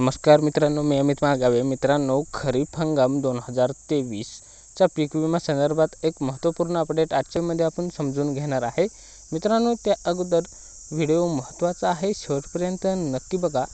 नमस्कार मित्रांनो मी अमित मागावे मित्रांनो खरीप हंगाम दोन हजार तेवीसच्या पीक विमा संदर्भात एक महत्त्वपूर्ण अपडेट आजच्यामध्ये आपण समजून घेणार आहे. मित्रांनो त्या अगोदर व्हिडिओ महत्त्वाचा आहे. शेवटपर्यंत नक्की बघा.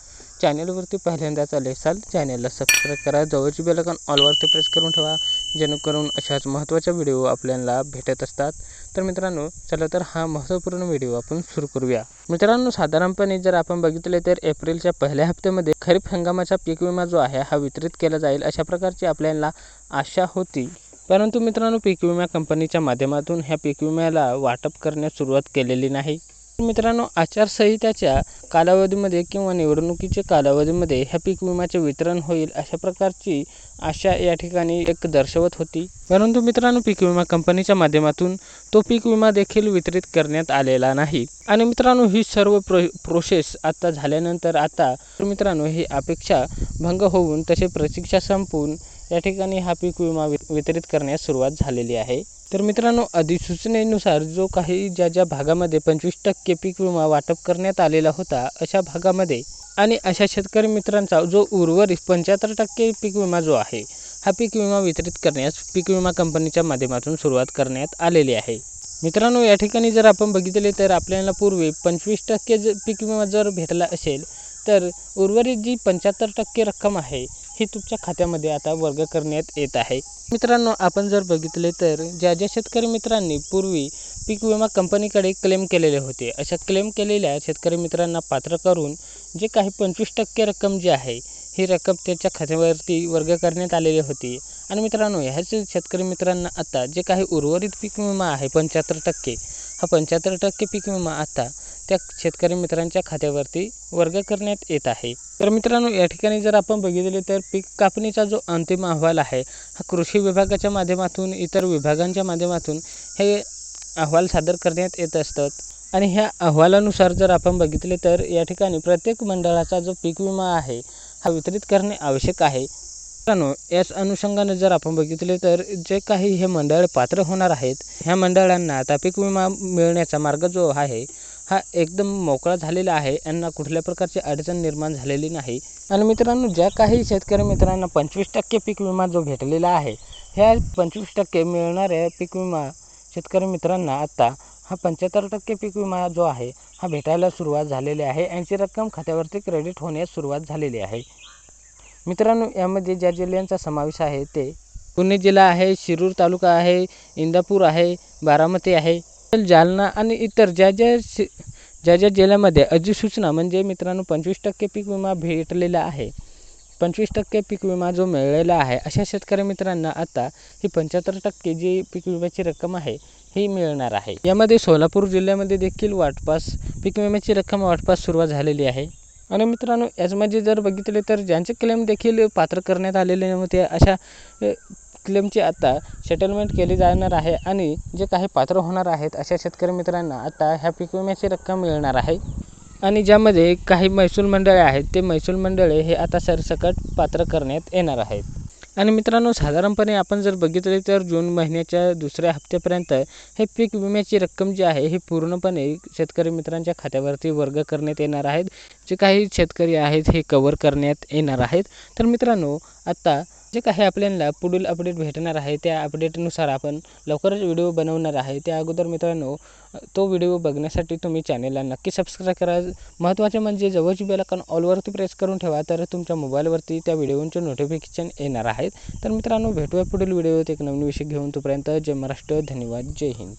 चॅनलवरती पहिल्यांदाच आले असाल चॅनलला सबस्क्राईब करा. जवळची बेलकॉन ऑलवरती प्रेस करून ठेवा. जेणेकरून अशाच महत्त्वाच्या व्हिडिओ आपल्याला भेटत असतात. तर मित्रांनो चला तर हा महत्त्वपूर्ण व्हिडिओ आपण सुरू करूया. मित्रांनो साधारणपणे जर आपण बघितले तर एप्रिलच्या पहिल्या हप्त्यामध्ये खरीप हंगामाचा पीक विमा जो आहे हा वितरित केला जाईल अशा प्रकारची आपल्याला आशा होती. परंतु मित्रांनो पीक विमा कंपनीच्या माध्यमातून ह्या पीक विम्याला वाटप करण्यास सुरुवात केलेली नाही. मित्रांनो आचारसंहिताच्या कालावधीमध्ये किंवा निवडणुकीच्या कालावधीमध्ये ह्या पीक विम्याचे वितरण होईल अशा प्रकारची आशा या ठिकाणी एक दर्शवत होती. परंतु मित्रांनो पीक विमा कंपनीच्या माध्यमातून तो पीक विमा देखील वितरित करण्यात आलेला नाही. आणि मित्रांनो ही सर्व प्रो प्रोसेस आता झाल्यानंतर आता मित्रांनो ही अपेक्षा भंग होऊन तसे प्रतीक्षा संपवून या ठिकाणी हा पीक विमा वितरित करण्यास सुरुवात झालेली आहे. तर मित्रांनो अधिसूचनेनुसार जो काही ज्या ज्या भागामध्ये पंचवीस टक्के पीक विमा वाटप करण्यात आलेला होता अशा भागामध्ये आणि अशा शेतकरी मित्रांचा जो उर्वरित पंच्याहत्तर टक्के पीक विमा जो आहे हा पीक विमा वितरित करण्यास पीक विमा कंपनीच्या माध्यमातून सुरुवात करण्यात आलेली आहे. मित्रांनो या ठिकाणी जर आपण बघितले तर आपल्याला पूर्वी पंचवीस टक्के ज पीक विमा जर भेटला असेल तर उर्वरित जी पंच्याहत्तर टक्के रक्कम आहे ही तुमच्या खात्यामध्ये आता वर्ग करण्यात येत आहे. मित्रांनो आपण जर बघितले तर ज्या ज्या शेतकरी मित्रांनी पूर्वी पीक विमा कंपनीकडे क्लेम केलेले होते अशा क्लेम केलेल्या शेतकरी मित्रांना पात्र करून जे काही पंचवीस टक्के रक्कम जी आहे ही रक्कम त्याच्या खात्यावरती वर्ग करण्यात आलेली होती. आणि मित्रांनो ह्याच शेतकरी मित्रांना आता जे काही उर्वरित पीक विमा आहे पंच्याहत्तर टक्के हा पंच्याहत्तर टक्के पीक विमा आता त्या शेतकरी मित्रांच्या खात्यावरती वर्ग करण्यात येत आहे. तर मित्रांनो या ठिकाणी जर आपण बघितले तर पीक कापणीचा जो अंतिम अहवाल आहे हा कृषी विभागाच्या माध्यमातून इतर विभागांच्या माध्यमातून हे अहवाल सादर करण्यात येत असतात. आणि ह्या अहवालानुसार जर आपण बघितले तर या ठिकाणी प्रत्येक मंडळाचा जो पीक विमा आहे हा वितरित करणे आवश्यक आहे. मित्रांनो याच अनुषंगाने जर आपण बघितले तर जे काही हे मंडळ पात्र होणार आहेत ह्या मंडळांना आता पीक विमा मिळण्याचा मार्ग जो आहे हा एकदम मोकळा झालेला आहे. यांना कुठल्या प्रकारची अडचण निर्माण झालेली नाही. आणि मित्रांनो ज्या काही शेतकरी मित्रांना पंचवीस टक्के पीक विमा जो भेटलेला आहे ह्या पंचवीस टक्के मिळणाऱ्या पीक विमा शेतकरी मित्रांना आत्ता हा पंच्याहत्तर टक्के पीक विमा जो आहे हा भेटायला सुरुवात झालेली आहे. यांची रक्कम खात्यावरती क्रेडिट होण्यास सुरुवात झालेली आहे. मित्रांनो यामध्ये ज्या जिल्ह्यांचा समावेश आहे ते पुणे जिल्हा आहे शिरूर तालुका आहे इंदापूर आहे बारामती आहे जालना आणि इतर ज्या ज्या शि ज्या ज्या जिल्ह्यामध्ये अधिसूचना म्हणजे मित्रांनो पंचवीस टक्के पीक विमा भेटलेला आहे. पंचवीस टक्के पीक विमा जो मिळालेला आहे अशा शेतकरी मित्रांना आता ही पंच्याहत्तर टक्के जी पीक विम्याची रक्कम आहे ही मिळणार आहे. यामध्ये सोलापूर जिल्ह्यामध्ये देखील वाटपास पीक विम्याची रक्कम वाटपास सुरुवात झालेली आहे. आणि मित्रांनो याचमध्ये जर बघितले तर ज्यांचे क्लेम देखील पात्र करण्यात आलेले नव्हते अशा क्लेमची आता सेटलमेंट केली जाणार आहे आणि जे काही पात्र होणार आहेत अशा शेतकरी मित्रांना आता ह्या पीक विम्याची रक्कम मिळणार आहे. आणि ज्यामध्ये काही महसूल मंडळे आहेत ते महसूल मंडळे हे आता सरसकट पात्र करण्यात येणार आहेत. आणि मित्रांनो साधारणपणे आपण जर बघितले तर जून महिन्याच्या दुसऱ्या हप्त्यापर्यंत हे पीक विम्याची रक्कम जी आहे ही पूर्णपणे शेतकरी मित्रांच्या खात्यावरती वर्ग करण्यात येणार आहेत. जे काही शेतकरी आहेत हे कवर करण्यात येणार आहेत. तर मित्रांनो आत्ता जे काही आपल्याला पुढील अपडेट भेटणार आहे त्या अपडेटनुसार आपण लवकरच व्हिडिओ बनवणार आहे. त्या अगोदर मित्रांनो तो व्हिडिओ बघण्यासाठी तुम्ही चॅनेलला नक्की सबस्क्राईब करा. महत्त्वाचे म्हणजे जवळची बेलकॉन ऑलवरती प्रेस करून ठेवा तर तुमच्या मोबाईलवरती त्या व्हिडिओचे नोटिफिकेशन येणार आहेत. तर मित्रांनो भेटूया पुढील व्हिडिओत एक नवीन विषय घेऊन. तोपर्यंत जय महाराष्ट्र धन्यवाद जय हिंद.